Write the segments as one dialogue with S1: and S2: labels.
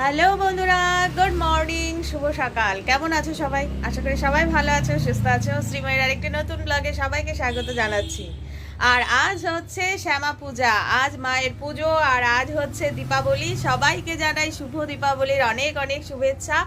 S1: Hello বন্ধুরা, good morning, শুভ সকাল। কেমন আছো সবাই? আশা করি সবাই ভালো আছো, সুস্থ আছো। শ্রীময়ের আরেকটি নতুন ব্লগে সবাইকে স্বাগত জানাচ্ছি। আর আজ হচ্ছে শ্যামা পূজা, আজ মায়ের পুজো, আর আজ হচ্ছে দীপাবলি। সবাইকে জানাই শুভ দীপাবলির অনেক অনেক শুভেচ্ছা।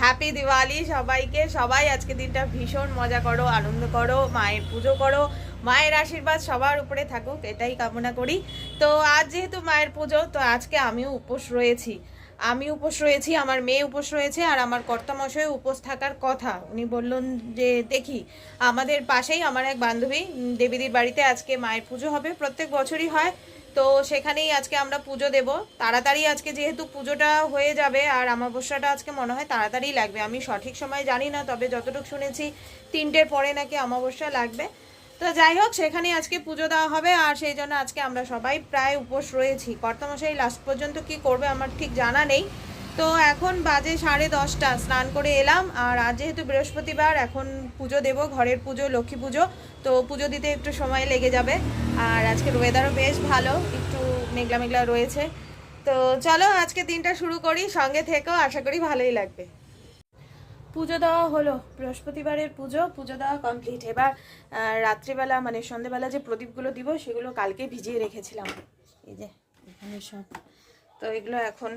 S1: হ্যাপি দিওয়ালি সবাইকে। সবাই আজকে দিনটা ভীষণ মজা করো, আনন্দ করো, মায়ের পুজো করো। মায়ের আশীর্বাদ সবার উপরে থাকুক, এটাই কামনা করি। তো আজ যেহেতু মায়ের পুজো, তো আজকে আমিও উপোস রয়েছি। আমি উপোস রয়েছি, আমার মেয়ে উপোস রয়েছে আর আমার কর্তামশাই উপোস থাকার কথা। উনি বললেন যে, দেখি, আমাদের পাশেই আমার এক বান্ধবী দেবীদির বাড়িতে আজকে মায়ের পুজো হবে, প্রত্যেক বছরই হয়। তো সেখানেই আজকে আমরা পুজো দেব। তাড়াতাড়ি আজকে যেহেতু পুজোটা হয়ে যাবে আর আমাবস্যাটা আজকে মনে হয় তাড়াতাড়ি লাগবে। আমি সঠিক সময় জানি না, তবে যতটুকু শুনেছি, তিনটের পরে নাকি অমাবস্যা লাগবে। তো যাই হোক সেখানে আজকে পুজো দেওয়া হবে আর সেই জন্য আজকে আমরা সবাই প্রায় উপোস রয়েছি। কর্তামশাই লাস্ট পর্যন্ত কি করবে আমার ঠিক জানা নেই। তো এখন বাজে সাড়ে দশটা, স্নান করে এলাম আর আজ যেহেতু বৃহস্পতিবার, এখন পুজো দেব, ঘরের পুজো, লক্ষ্মী পুজো, তো পুজো দিতে একটু সময় লেগে যাবে। আর আজকের ওয়েদারও বেশ ভালো, একটু মেঘলা মেঘলা রয়েছে। তো চলো আজকে দিনটা শুরু করি, সঙ্গে থেকেও আশা করি ভালোই লাগবে। পুজো দেওয়া হলো, বৃহস্পতিবারের পুজো পুজো দেওয়া কমপ্লিট এবার রাত্রিবেলা মানে সন্ধেবেলা যে প্রদীপগুলো দিব, সেগুলো কালকে ভিজিয়ে রেখেছিলাম। এই যে, এখানে সব। তো এগুলো এখন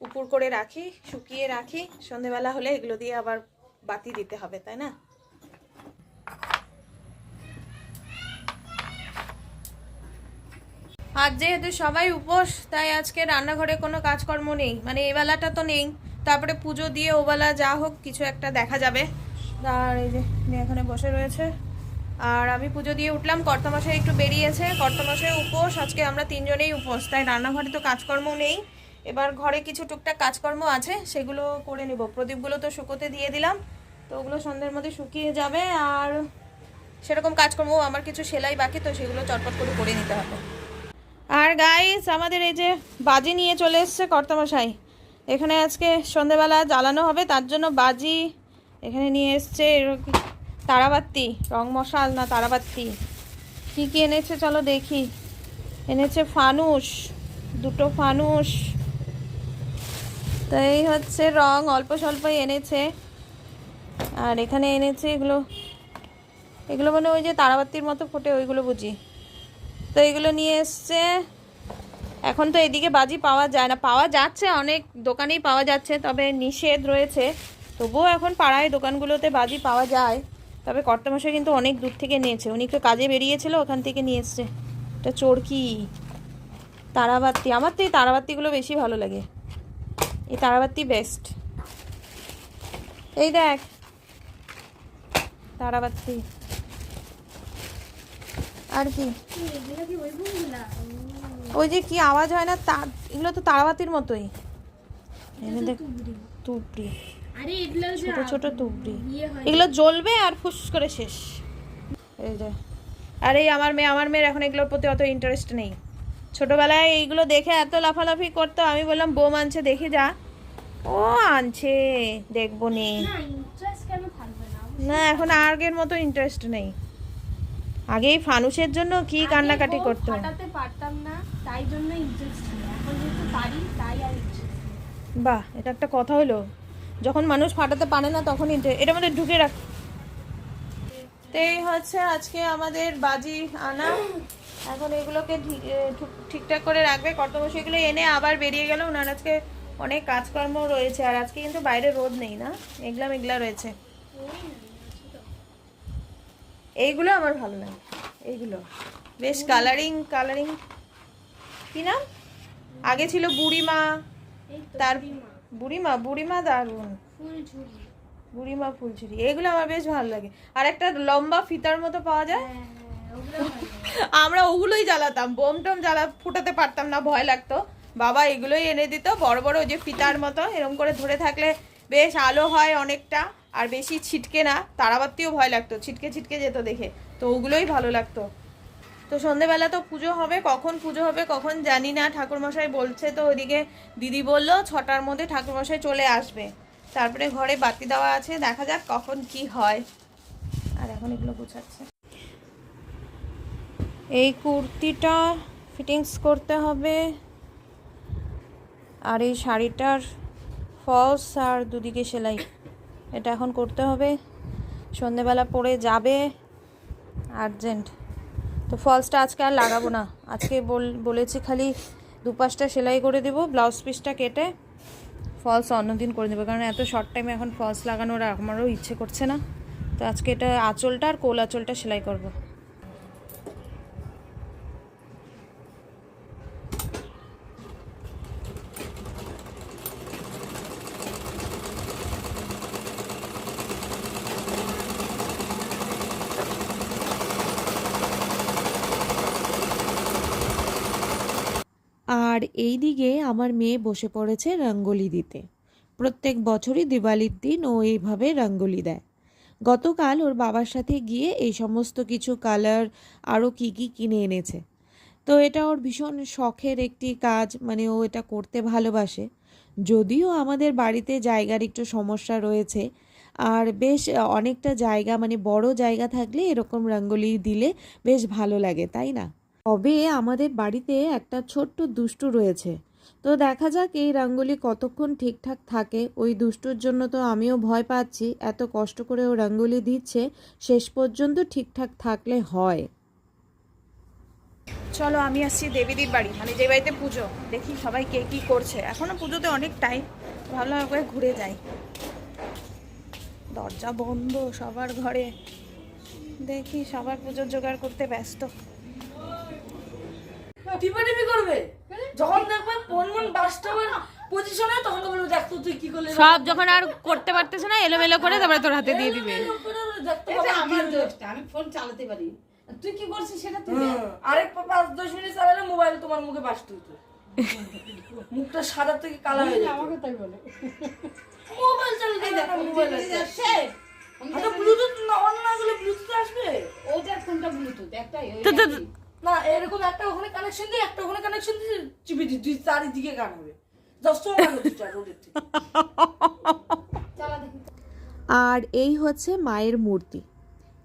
S1: উপর করে রাখি, শুকিয়ে রাখি। সন্ধেবেলা হলে এগুলো দিয়ে আবার বাতি দিতে হবে, তাই না? আজ যেহেতু সবাই উপোস, তাই আজকে রান্নাঘরে কোনো কাজকর্ম নেই। মানে এই বেলাটা তো নেই। তারপরে পুজো দিয়ে ওবেলা যা হোক, কিছু একটা দেখা যাবে। আর এই যে এখানে বসে রয়েছে। আর আমি পুজো দিয়ে উঠলাম, কর্তামশাই একটু বেরিয়েছে। কর্তামশাই উপোস, আজকে আমরা তিনজনেই উপোস, তাই রান্নাঘরে তো কাজকর্ম নেই। এবার ঘরে কিছু টুকটাক কাজকর্ম আছে, সেগুলো করে নেব। প্রদীপগুলো তো শুকোতে দিয়ে দিলাম, তো ওগুলো সন্ধ্যের মধ্যে শুকিয়ে যাবে। আর সেরকম কাজকর্ম, আমার কিছু সেলাই বাকি, তো সেগুলো চটপট করে করে নিতে হবে। আর গাইস আমাদের এই যে বাজি নিয়ে চলে এসছে কর্তামশাই। এখানে আজকে সন্ধেবেলা জ্বালানো হবে, তার জন্য বাজি এখানে নিয়ে এসছে এরকম তারাবাতি, রং মশাল না তারাবাতি। কি কি এনেছে চলো দেখি। এনেছে ফানুস, দুটো ফানুস। তো এই হচ্ছে রং, অল্প স্বল্পই এনেছে। আর এখানে এনেছে এগুলো এগুলো মানে ওই যে তারাবাতির মতো ফোটে ওইগুলো বুঝি। তো এগুলো নিয়ে এসছে এখন তো এদিকে বাজি পাওয়া যায় না। পাওয়া যাচ্ছে অনেক, দোকানেই পাওয়া যাচ্ছে, তবে নিষেধ রয়েছে। তবুও এখন পাড়ায় দোকানগুলোতে বাজি পাওয়া যায়। তবে কর্তামশাই কিন্তু অনেক দূর থেকে নিয়েছে। উনি একটু কাজে বেরিয়েছিল, ওখান থেকে নিয়ে এসছে। এটা চোরকি, তারাবাতি। আমার তো এই তারাবাতিগুলো বেশি ভালো লাগে। এই তারাবাতি বেস্ট এই দেখ। তারাবাতি। আর কি? ওই যে কি আওয়াজ হয় না? তা এগুলো তো তারাবাতির মতোই। এনে দেখ তুবড়ি।
S2: আরে এগুলো
S1: ছোট ছোট তুবড়ি।
S2: ইয়ে
S1: এগুলো জ্বলবে আর ফুস করে শেষ। এই যে। আর এই আমার মেয়ে আমার মেয়ের এখন এগুলোর প্রতি অত ইন্টারেস্ট নেই। ছোটবেলায় এইগুলো দেখে এত লাফালাফি করতো আমি বললাম বোম আনছে দেখে যা। ও আনছে দেখব না।
S2: না
S1: এখন আগের মতো ইন্টারেস্ট নেই। আগে এই ফানুসের জন্য কি কান্নাকাটি করতো?
S2: ফাটাতে পারতাম না তাই জন্য ইন্টারেস্ট ছিল এখন যেহেতু পারি তাই আর ইন্টারেস্ট
S1: বাহ এটা একটা কথা হলো। যখন মানুষ ফাটাতে পারে না তখন এটা মধ্যে ঢুকে রাখ তো এই হচ্ছে আজকে আমাদের বাজি আনা। এখন এগুলোকে ঠিকঠাক করে রাখবে। কর্তব্য সেগুলো এনে আবার বেরিয়ে গেল। ওনার আজকে অনেক কাজকর্ম রয়েছে। আর আজকে কিন্তু বাইরে রোদ নেই না? মেঘলা মেঘলা রয়েছে। এইগুলো আমার ভালো লাগে এইগুলো। বেশ কালারিং কালারিং কি নাম? আগে ছিল বুড়িমা তার
S2: বুড়িমা,
S1: বুড়িমা
S2: দারুণ
S1: বুড়িমা ফুলছুরি এগুলো আমার বেশ ভালো লাগে। আর একটা লম্বা ফিতার মতো পাওয়া যায়।
S2: হ্যাঁ হ্যাঁ
S1: আমরা ওগুলোই জ্বালাতাম বোম টোম জ্বালা ফুটাতে পারতাম না ভয় লাগতো। বাবা এগুলোই এনে দিত বড় বড় ওই যে ফিতার মতো এরকম করে ধরে থাকলে বেশ আলো হয় অনেকটা। আর বেশি ছিটকে না তারাবাতিও ভয় লাগতো, ছিটকে ছিটকে যেত দেখে। তো ওগুলোই ভালো লাগতো। তো সন্ধেবেলা তো পুজো হবে, কখন পুজো হবে কখন জানি না, ঠাকুরমশাই বলছে তো ওইদিকে দিদি বলল ছটার মধ্যে ঠাকুরমশাই চলে আসবে। তারপরে ঘরে বাতি দেওয়া আছে, দেখা যাক কখন কি হয়। আর এখন এগুলো গোছাচ্ছে। এই কুর্তিটা ফিটিংস করতে হবে। আর এই শাড়িটার
S3: ফলস আর দুদিকে সেলাই এটা এখন করতে হবে। সন্ধেবেলা পরে যাবে। আর্জেন্ট তো ফলসটা আজকে আর লাগাবো না। আজকে বল, বলেছি খালি দুপাশটা সেলাই করে দেবো ব্লাউজ পিসটা কেটে ফলস অন্যদিন করে দেবো। কারণ এত শর্ট টাইমে এখন ফলস লাগানোর আমারও ইচ্ছে করছে না। তো আজকে এটা আঁচলটা আর কোল আঁচলটা সেলাই করব। আর এই দিকে আমার মেয়ে বসে পড়েছে রঙ্গোলি দিতে। প্রত্যেক বছরই দিওয়ালির দিন ও এইভাবে রঙ্গোলি দেয়। গতকাল ওর বাবার সাথে গিয়ে এই সমস্ত কিছু কালার আরও কী কী কিনে এনেছে। তো এটা ওর ভীষণ শখের একটি কাজ মানে ও এটা করতে ভালোবাসে। যদিও আমাদের বাড়িতে জায়গার একটু সমস্যা রয়েছে, আর বেশ অনেকটা জায়গা মানে বড় জায়গা থাকলে এরকম রঙ্গোলি দিলে বেশ ভালো লাগে, তাই না? তবে আমাদের বাড়িতে একটা ছোট্ট দুষ্টু রয়েছে। তো দেখা যাক এই রঙ্গোলি কতক্ষণ ঠিকঠাক থাকে। ওই দুষ্টুর জন্য তো আমিও ভয় পাচ্ছি। এত কষ্ট করে ও রঙ্গোলি দিচ্ছে, শেষ পর্যন্ত ঠিকঠাক থাকলে হয়। চলো, আমি আসছি দেবীদির বাড়ি। মানে যে বাড়িতে পুজো, দেখি সবাই কে কী করছে। এখনও পুজোতে অনেক টাইম ভাবলাম একবার ঘুরে যাই। দরজা বন্ধ সবার ঘরে। দেখি সবার পুজোর জোগাড় করতে ব্যস্ত।
S4: টিপে টিপি করবে যখন দেখবে মন মন বাস্তবের পজিশনে তখন তো বলবে দেখতো তুই কি করলি?
S3: সব যখন আর করতে পারতেছে না এলোমেলো করে তারপরে তোর হাতে দিয়ে দিবে।
S5: আমার দোষটা আমি ফোন চালাতে পারি। তুই কি করছিস সেটা তুই
S4: আরেক পাঁচ দশ মিনিট চালালে মোবাইল তোমার মুখে বাসতে হতো মুখটা সাদা থেকে কালা হয়ে যেত।
S5: আমাকে তাই বলে।
S4: মোবাইল চালাতে দেখো মোবাইল আচ্ছা ব্লুটুথ অন না গেলে ব্লুটুথ আসবে?
S5: ওটার ফোনটা ব্লুটুথ একটাই।
S4: না, এরকম একটা ওখানে কানেকশন দিয়ে একটা ওখানে কানেকশন দিয়ে চিপে দি দুই চারিদিকে গান হবে।
S3: আর এই হচ্ছে মায়ের মূর্তি।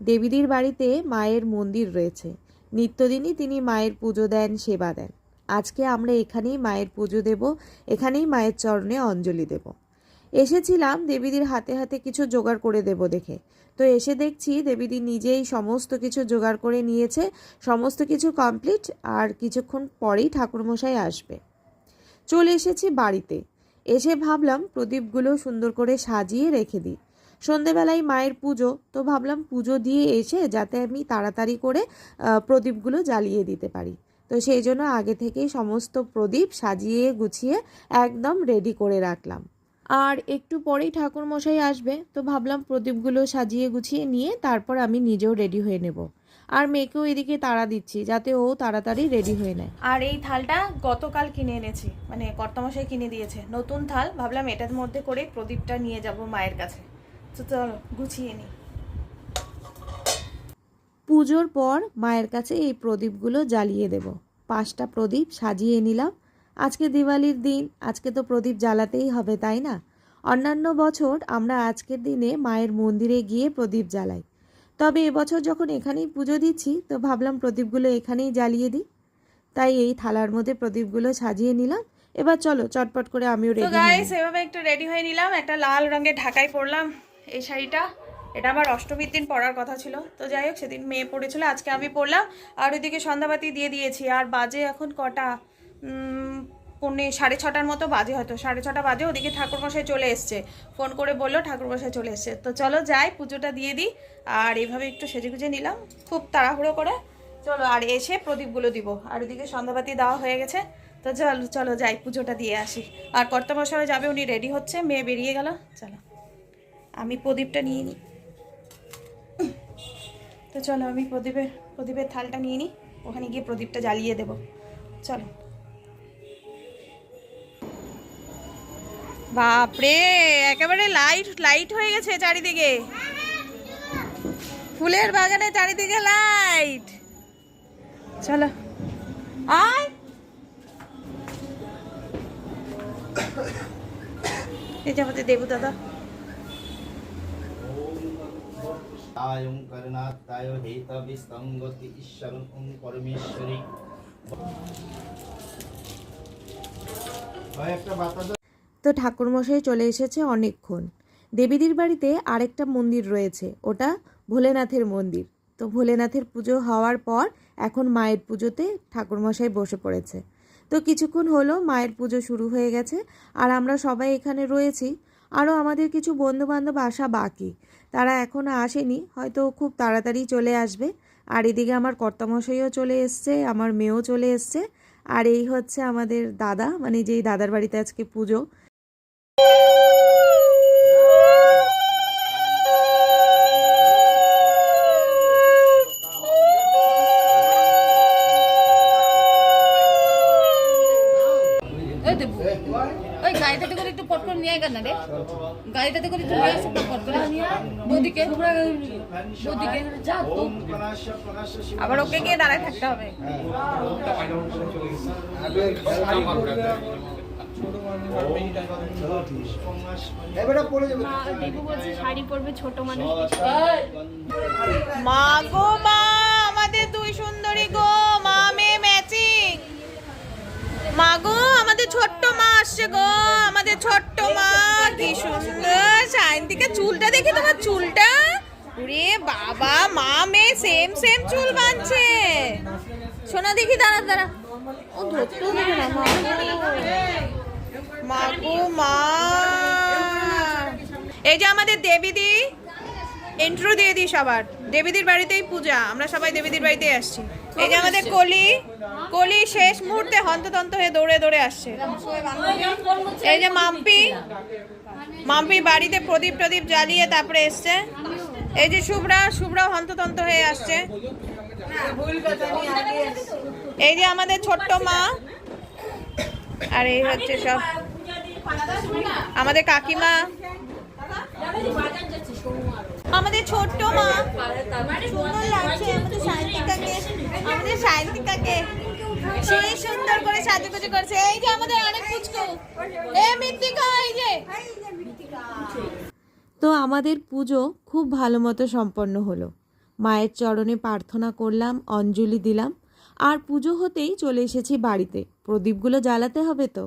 S3: দেবীদির বাড়িতে মায়ের মন্দির রয়েছে। নিত্যদিনই তিনি মায়ের পুজো দেন, সেবা দেন। আজকে আমরা এখানেই মায়ের পুজো দেব, এখানেই মায়ের চরণে অঞ্জলি দেব। এসেছিলাম দেবীদির হাতে হাতে কিছু জোগাড় করে দেব দেখে। তো এসে দেখছি দেবীদি নিজেই সমস্ত কিছু জোগাড় করে নিয়েছে, সমস্ত কিছু কমপ্লিট আর কিছুক্ষণ পরেই ঠাকুরমশাই আসবে। চলে এসেছি বাড়িতে। এসে ভাবলাম প্রদীপগুলো সুন্দর করে সাজিয়ে রেখে দিই। সন্ধেবেলায় মায়ের পুজো, তো ভাবলাম পুজো দিয়ে এসে যাতে আমি তাড়াতাড়ি করে প্রদীপগুলো জ্বালিয়ে দিতে পারি। তো সেই জন্য আগে থেকেই সমস্ত প্রদীপ সাজিয়ে গুছিয়ে একদম রেডি করে রাখলাম। আর একটু পরেই ঠাকুর মশাই আসবে তো ভাবলাম প্রদীপগুলো সাজিয়ে গুছিয়ে নিয়ে তারপর আমি নিজেও রেডি হয়ে নেব। আর মেয়েকেও এদিকে তাড়া দিচ্ছি যাতে ও তাড়াতাড়ি রেডি হয়ে নেয়। আর এই থালটা গতকাল কিনে এনেছি মানে কর্তামশাই কিনে দিয়েছে। নতুন থাল ভাবলাম এটার মধ্যে করে প্রদীপটা নিয়ে যাব মায়ের কাছে। তো চলো গুছিয়ে নিই। পুজোর পর মায়ের কাছে এই প্রদীপগুলো জ্বালিয়ে দেব। পাঁচটা প্রদীপ সাজিয়ে নিলাম আজকে দিওয়ালির দিন আজকে তো প্রদীপ জ্বালাতেই হবে তাই না? অন্যান্য বছর আমরা আজকের দিনে মায়ের মন্দিরে গিয়ে প্রদীপ জ্বালাই। তবে এবছর যখন এখানেই পুজো দিচ্ছি তো ভাবলাম প্রদীপগুলো এখানেই জ্বালিয়ে দিই। তাই এই থালার মধ্যে প্রদীপগুলো সাজিয়ে নিলাম। এবার চলো চটপট করে আমিও রেডি গাইস এভাবে একটু রেডি হয়ে নিলাম। একটা লাল রঙের ঢাকাই পরলাম এই শাড়িটা। এটা আমার অষ্টমীর দিন পরার কথা ছিল। তো যাই হোক সেদিন মেয়ে পড়েছিল আজকে আমি পরলাম। আর ওইদিকে সন্ধ্যাবাতি দিয়ে দিয়েছি। আর বাজে এখন কটা? পৌনে সাড়ে ছটার মতো বাজে হয়তো। সাড়ে ছটা বাজে ওদিকে ঠাকুরমশাই চলে এসছে। ফোন করে বলল ঠাকুরমশাই চলে এসছে। তো চলো যাই, পুজোটা দিয়ে দিই। আর এইভাবে একটু সেজে গুজে নিলাম, খুব তাড়াহুড়ো করে। চলো, আর এসে প্রদীপগুলো দিব। আর ওদিকে সন্ধ্যাবাতি দেওয়া হয়ে গেছে। তো চলো চলো যাই, পুজোটা দিয়ে আসি। আর কর্তামশাই যাবে, উনি রেডি হচ্ছে, মেয়ে বেরিয়ে গেল। চলো, আমি প্রদীপটা নিয়ে নিই। তো চলো, আমি প্রদীপের প্রদীপের থালটা নিয়ে নিই। ওখানে গিয়ে প্রদীপটা জ্বালিয়ে দেব। চলো। বাপরে, একেবারে লাইট লাইট হয়ে গেছে চারিদিকে। ফুলের বাগানে চারিদিকে লাইট চলো। আয়। এই যে দেবু দাদা।
S6: ভাই একটা।
S1: তো ঠাকুরমশাই চলে এসেছে অনেকক্ষণ। দেবীদের বাড়িতে আরেকটা মন্দির রয়েছে, ওটা ভোলেনাথের মন্দির। তো ভোলেনাথের পুজো হওয়ার পর এখন মায়ের পুজোতে ঠাকুরমশাই বসে পড়েছে। তো কিছুক্ষণ হলো, মায়ের পুজো শুরু হয়ে গেছে আর আমরা সবাই এখানে রয়েছি। আরও আমাদের কিছু বন্ধুবান্ধব আসা বাকি। তারা এখনও আসেনি, হয়তো খুব তাড়াতাড়ি চলে আসবে। আর এদিকে আমার কর্তামশাইও চলে এসছে, আমার মেয়েও চলে এসছে। আর এই হচ্ছে আমাদের দাদা মানে যেই দাদার বাড়িতে আজকে পুজো
S5: ওই গাড়িটাতে করে একটু পট নিয়ে আয় না রে গাড়িটাতে করে একটু নিয়ে আসো পট করে বৌদিকে বৌদিকে।
S1: আবার ওকে গিয়ে দাঁড়ায় থাকতে হবে।
S2: ছোট মানুষ
S1: আমাদের দুই সুন্দরী গো, মা আমাদের ছোট্ট মা আসছে গো, আমাদের ছোট্ট মা সুন্দর। চুলটা দেখে তোমার চুলটা। ওরে বাবা, মা মেয়ে সেম সেম চুল বাঁধছে। শোনা দেখি, দাঁড়া দাঁড়া। ও ধরতেও না মা গো। মা। এই যে আমাদের দেবীদি ইন্ট্রো দিয়ে দিই সবার। দেবীদের বাড়িতেই পূজা আমরা সবাই দেবীদের বাড়িতেই আসছি। এই যে আমাদের কলি কলি শেষ মুহূর্তে হন্ততন্ত হয়ে দৌড়ে দৌড়ে আসছে। এই যে মাম্পি মাম্পি বাড়িতে প্রদীপ প্রদীপ জ্বালিয়ে তারপরে এসছে। এই যে শুভ্রা শুভ্রা হন্ততন্ত হয়ে আসছে। এই যে আমাদের ছোট্ট মা আর এই হচ্ছে সব। আমাদের কাকিমা। আমাদের ছোট্ট মা। সুন্দর লাগছে আমাদের সায়ন্তিকাকে। সেই সুন্দর করে সাজুগুজু করছে। এই যে আমাদের অনেক পুচকু। এ মৃত্তিকা এই যে। তো আমাদের পুজো খুব ভালো মতো সম্পন্ন হলো। মায়ের চরণে প্রার্থনা করলাম, অঞ্জলি দিলাম। আর পুজো হতেই চলে এসেছি বাড়িতে। প্রদীপগুলো জ্বালাতে হবে তো।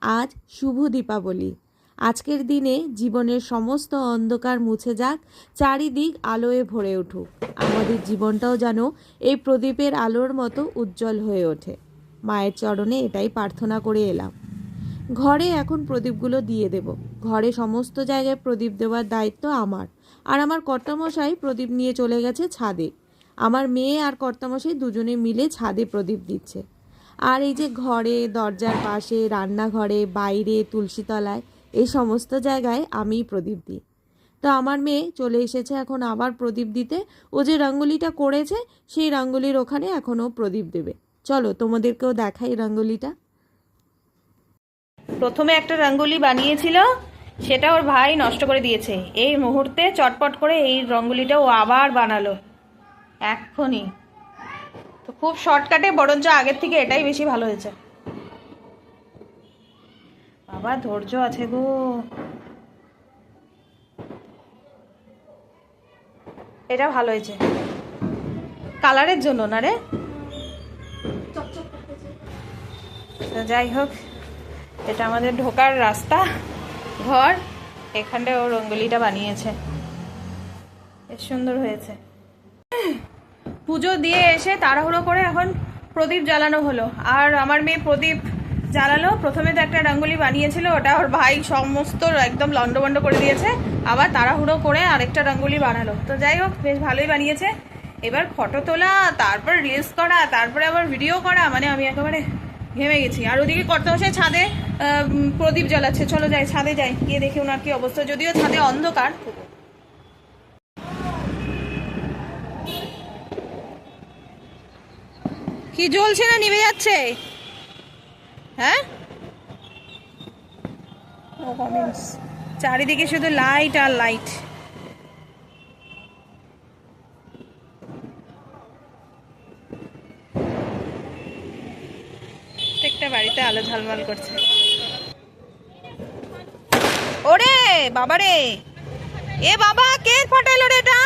S1: আজ শুভ দীপাবলি। আজকের দিনে জীবনের সমস্ত অন্ধকার মুছে যাক, চারিদিক আলোয় ভরে উঠুক। আমাদের জীবনটাও যেন এই প্রদীপের আলোর মতো উজ্জ্বল হয়ে ওঠে। মায়ের চরণে এটাই প্রার্থনা করে এলাম। ঘরে এখন প্রদীপগুলো দিয়ে দেব। ঘরে সমস্ত জায়গায় প্রদীপ দেওয়ার দায়িত্ব আমার। আর আমার কর্তামশাই প্রদীপ নিয়ে চলে গেছে ছাদে। আমার মেয়ে আর কর্তামশাই দুজনে মিলে ছাদে প্রদীপ দিচ্ছে। আর এই যে ঘরে, দরজার পাশে, রান্নাঘরে, বাইরে, তুলসীতলায়, এই সমস্ত জায়গায় আমিই প্রদীপ দিই। তো আমার মেয়ে চলে এসেছে এখন আবার প্রদীপ দিতে। ও যে রঙ্গোলিটা করেছে, সেই রঙ্গোলির ওখানে এখনও প্রদীপ দেবে। চলো, তোমাদেরকেও দেখাই রঙ্গোলিটা। প্রথমে একটা রঙ্গোলি বানিয়েছিল, সেটা ওর ভাই নষ্ট করে দিয়েছে। এই মুহূর্তে চটপট করে এই রঙ্গোলিটা ও আবার বানালো। এক্ষুনি। তো খুব শর্টকাটে, বরঞ্চ আগের থেকে এটাই বেশি ভালো হয়েছে। বাবা, ধৈর্য আছে গো। এটা ভালো হয়েছে। কালারের জন্য না রে? যাই হোক, এটা আমাদের ঢোকার রাস্তা, ঘর। এখানটা ও রঙ্গোলিটা বানিয়েছে। বেশ সুন্দর হয়েছে। পুজো দিয়ে এসে তাড়াহুড়ো করে এখন প্রদীপ জ্বালানো হলো। আর আমার মেয়ে প্রদীপ জ্বালালো। প্রথমে তো একটা রঙ্গোলি বানিয়েছিল, ওটা ওর ভাই সমস্ত একদম লন্ডভন্ড করে দিয়েছে। আবার তাড়াহুড়ো করে আরেকটা রঙ্গোলি বানালো। তো যাই হোক, বেশ ভালোই বানিয়েছে। এবার ফটো তোলা, তারপর রিলস করা, তারপরে আবার ভিডিও করা মানে আমি একেবারে ঘেমে গেছি। আর ওদিকে করতে কর্তামশাই ছাদে প্রদীপ জ্বালাচ্ছে। চলো যাই, ছাদে যাই। গিয়ে দেখি ওনার কি অবস্থা। যদিও ছাদে অন্ধকার কি জ্বলছে না নিভে যাচ্ছে? হ্যাঁ? চারিদিকে শুধু লাইট আর লাইট প্রত্যেকটা বাড়িতে আলো ঝলমল করছে। ওরে বাবা রে এ বাবা, কে ফাটাইলো রে এটা?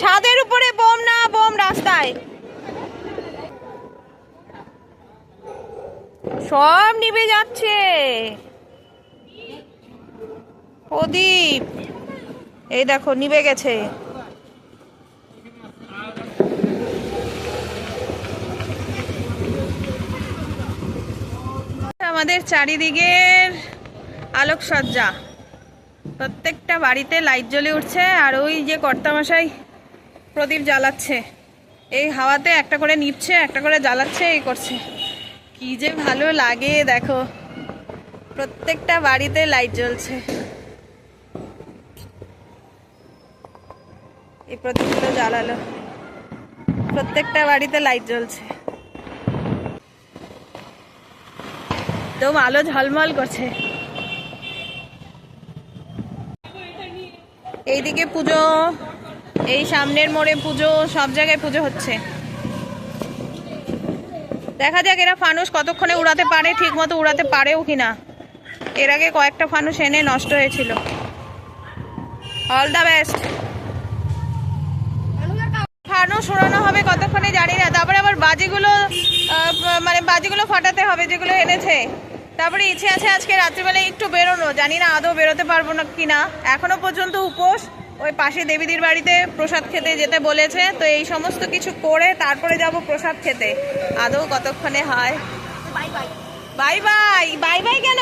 S1: ছাদের উপরে রাস্তায় সব নিভে যাচ্ছে। প্রদীপ, এই দেখো, নিভে গেছে। আমাদের চারিদিকের আলোকসজ্জা। প্রত্যেকটা বাড়িতে লাইট জ্বলে উঠছে, আর ওই যে কর্তামশাই প্রদীপ জ্বালাচ্ছে। এই হাওয়াতে একটা করে নিচ্ছে একটা করে জ্বালাচ্ছে, এই করছে। কি যে ভালো লাগে, দেখো। প্রত্যেকটা বাড়িতে লাইট জ্বলছে। এই প্রদীপগুলো জ্বালালো। প্রত্যেকটা বাড়িতে লাইট জ্বলছে। একদম আলো ঝলমল করছে। এইদিকে পুজো। এই সামনের মোড়ে পুজো, সব জায়গায় পুজো হচ্ছে। দেখা যাক এরা ফানুস কতক্ষণে উড়াতে পারে ঠিক মতো উড়াতে পারেও কিনা। এর আগে কয়েকটা ফানুস এনে নষ্ট হয়েছিল। অল দ্য বেস্ট ফানুস উড়ানো হবে কতক্ষণে জানি না। তারপরে আবার বাজিগুলো মানে বাজিগুলো ফাটাতে হবে যেগুলো এনেছে। তারপরে ইচ্ছে আছে আজকে রাত্রিবেলায় একটু বেরোনো। জানি না আদৌ বেরোতে পারব না কিনা। এখনও পর্যন্ত উপোস। ওই পাশে দেবীদির বাড়িতে প্রসাদ খেতে যেতে বলেছে। তো এই সমস্ত কিছু করে তারপরে যাব প্রসাদ খেতে। আদৌ কতক্ষণে হয়?
S2: Bye bye.
S1: Bye bye. Bye bye কেন?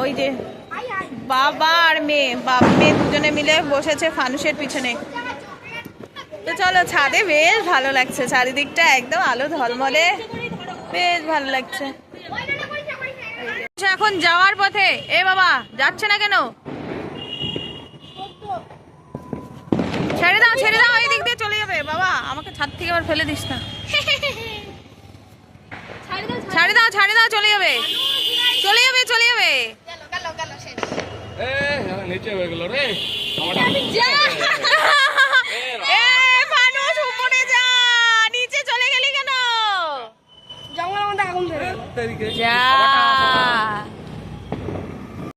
S1: ওই যে বাবা আর মেয়ে। বাপ মেয়ে দুজনে মিলে বসেছে ফানুষের পিছনে। তো চলো ছাদে বেশ ভালো লাগছে। চারিদিকটা একদম আলো ঝলমলে। বেশ ভালো লাগছে। এখন যাওয়ার পথে। এ বাবা যাচ্ছে না কেন? ছেড়ে দাও ছেড়ে দাও এই দিক দিয়ে চলে যাবে। বাবা আমাকে ছাদ থেকে আবার ফেলে দিস না। ছাড়ে দাও ছাড়ে দাও চলে যাবে। চলে যাবে চলে যাবে।
S7: নিচে হয়ে গেল রে।
S1: উপরে যা নিচে চলে গেলি কেন?
S2: জঙ্গলের মধ্যে আগুন
S1: যা।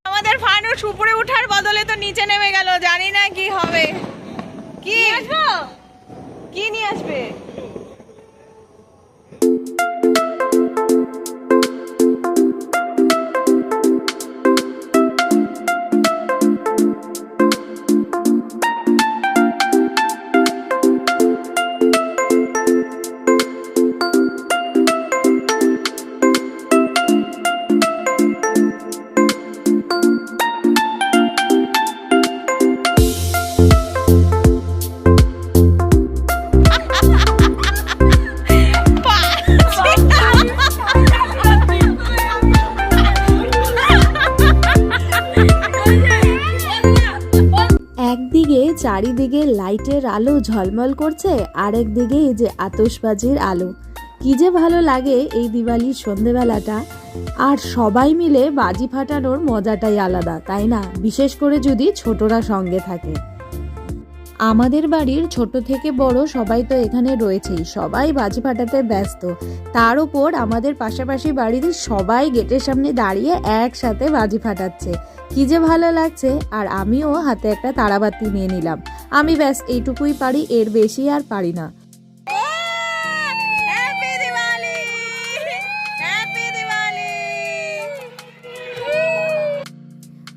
S1: আমাদের ফানুস উপরে ওঠার বদলে তো নিচে নেমে গেল জানি না কি হবে। কি? আসব? কি নিয়ে আসবে?
S3: চারিদিকে লাইটের আলো ঝলমল করছে আরেকদিকে এই যে আতসবাজির আলো। কি যে ভালো লাগে এই দিওয়ালির সন্ধেবেলাটা। আর সবাই মিলে বাজি ফাটানোর মজাটাই আলাদা, তাই না? বিশেষ করে যদি ছোটরা সঙ্গে থাকে। আমাদের বাড়ির ছোট থেকে বড় সবাই তো এখানে রয়েছেই, সবাই বাজি ফাটাতে ব্যস্ত। তার উপর আমাদের পাশাপাশি বাড়ির সবাই গেটের সামনে দাঁড়িয়ে একসাথে বাজি ফাটাচ্ছে। কী যে ভালো লাগছে, আর আমিও হাতে একটা তারাবাতি নিয়ে নিলাম। আমি ব্যাস এইটুকুই পারি, এর বেশি আর পারি না।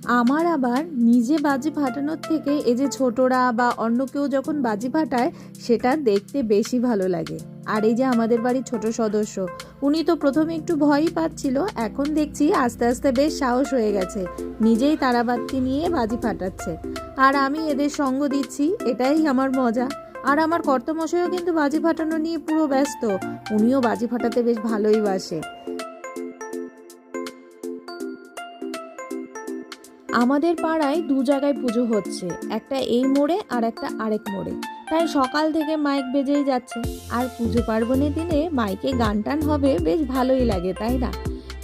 S3: আমার আবার নিজে বাজি ফাটানোর থেকে এই যে ছোটরা বা অন্য কেউ যখন বাজি ফাটায়, সেটা দেখতে বেশি ভালো লাগে। আর এই যে আমাদের বাড়ির ছোট সদস্য, উনি তো প্রথমে একটু ভয়ই পাচ্ছিল, এখন দেখছি আস্তে আস্তে বেশ সাহস হয়ে গেছে, নিজেই তারাবাতি নিয়ে বাজি ফাটাচ্ছে। আর আমি এদের সঙ্গ দিচ্ছি, এটাই আমার মজা। আর আমার কর্তমশাইও কিন্তু বাজি ফাটানো নিয়ে পুরো ব্যস্ত, উনিও বাজি ফাটাতে বেশ ভালোই বাসে। আমাদের পাড়ায় দু জায়গায় পুজো হচ্ছে, একটা এই মোড়ে আর একটা আরেক মোড়ে। তাই সকাল থেকে মাইক বেজেই যাচ্ছে। আর পুজো পার্বণের দিনে মাইকে গান টান হবে বেশ ভালোই লাগে, তাই না?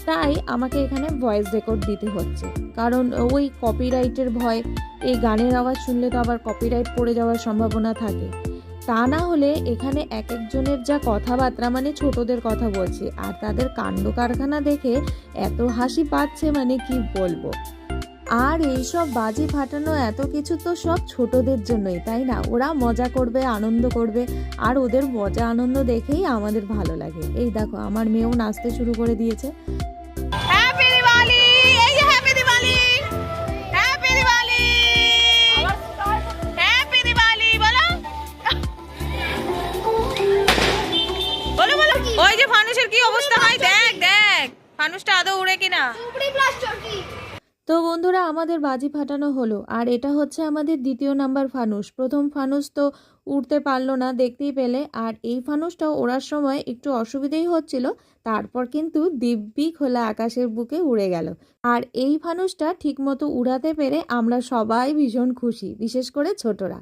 S3: তাই আমাকে এখানে ভয়েস রেকর্ড দিতে হচ্ছে। কারণ ওই কপিরাইটের ভয়, এই গানের আওয়াজ শুনলে তো আবার কপিরাইট পড়ে যাওয়ার সম্ভাবনা থাকে। তা না হলে এখানে এক একজনের যা কথাবার্তা মানে ছোটদের কথা বলছি, আর তাদের কাণ্ড কারখানা দেখে এত হাসি পাচ্ছে মানে কি বলব? আর এইসব বাজি ফাটানো এত কিছু তো সব ছোটদের জন্যই তাই না? ওরা মজা করবে আনন্দ করবে আর ওদের মজা আনন্দ দেখেই আমাদের ভালো লাগে। এই দেখো আমার মেয়েও নাচতে শুরু করে দিয়েছে।
S1: ওই যে ফানুসের কি অবস্থা? হয় দেখ দেখ। ফানুসটা আদৌ উড়ে কিনা?
S3: তো বন্ধুরা, আমাদের বাজি ফাটানো হলো। আর এটা হচ্ছে আমাদের দ্বিতীয় নাম্বার ফানুস। প্রথম ফানুস তো উঠতে পারল না দেখতেই পেলে। আর এই ফানুসটা ওড়ার সময় একটু অসুবিধেই হচ্ছিল। তারপর কিন্তু দিব্যি খোলা আকাশের বুকে উড়ে গেল। আর এই ফানুসটা ঠিকমতো উড়াতে পেরে আমরা সবাই ভীষণ খুশি, বিশেষ করে ছোটরা।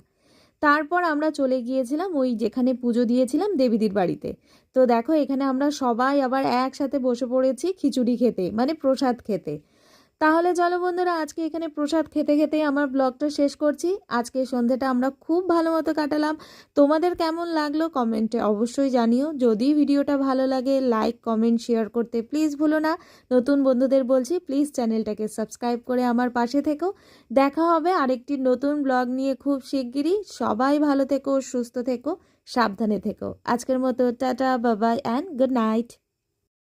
S3: তারপর আমরা চলে গিয়েছিলাম ওই যেখানে পুজো দিয়েছিলাম দেবীদির বাড়িতে। তো দেখো, এখানে আমরা সবাই আবার একসাথে বসে পড়েছি খিচুড়ি খেতে মানে প্রসাদ খেতে। তাহলে চলো বন্ধুরা, আজকে এখানে প্রসাদ খেতে খেতে আমার ব্লগটা শেষ করছি। আজকে সন্ধেটা আমরা খুব ভালো মতো কাটালাম। তোমাদের কেমন লাগল কমেন্টে অবশ্যই জানিও। যদি ভিডিওটা ভালো লাগে লাইক কমেন্ট শেয়ার করতে প্লিজ ভুলো না। নতুন বন্ধুদের বলছি প্লিজ চ্যানেলটাকে সাবস্ক্রাইব করে আমার পাশে থেকো। দেখা হবে আরেকটি নতুন ব্লগ নিয়ে খুব শিগগিরই। সবাই ভালো থেকো, সুস্থ থেকো, সাবধানে থেকো। আজকের মতো টাটা বাবাই অ্যান্ড গুড নাইট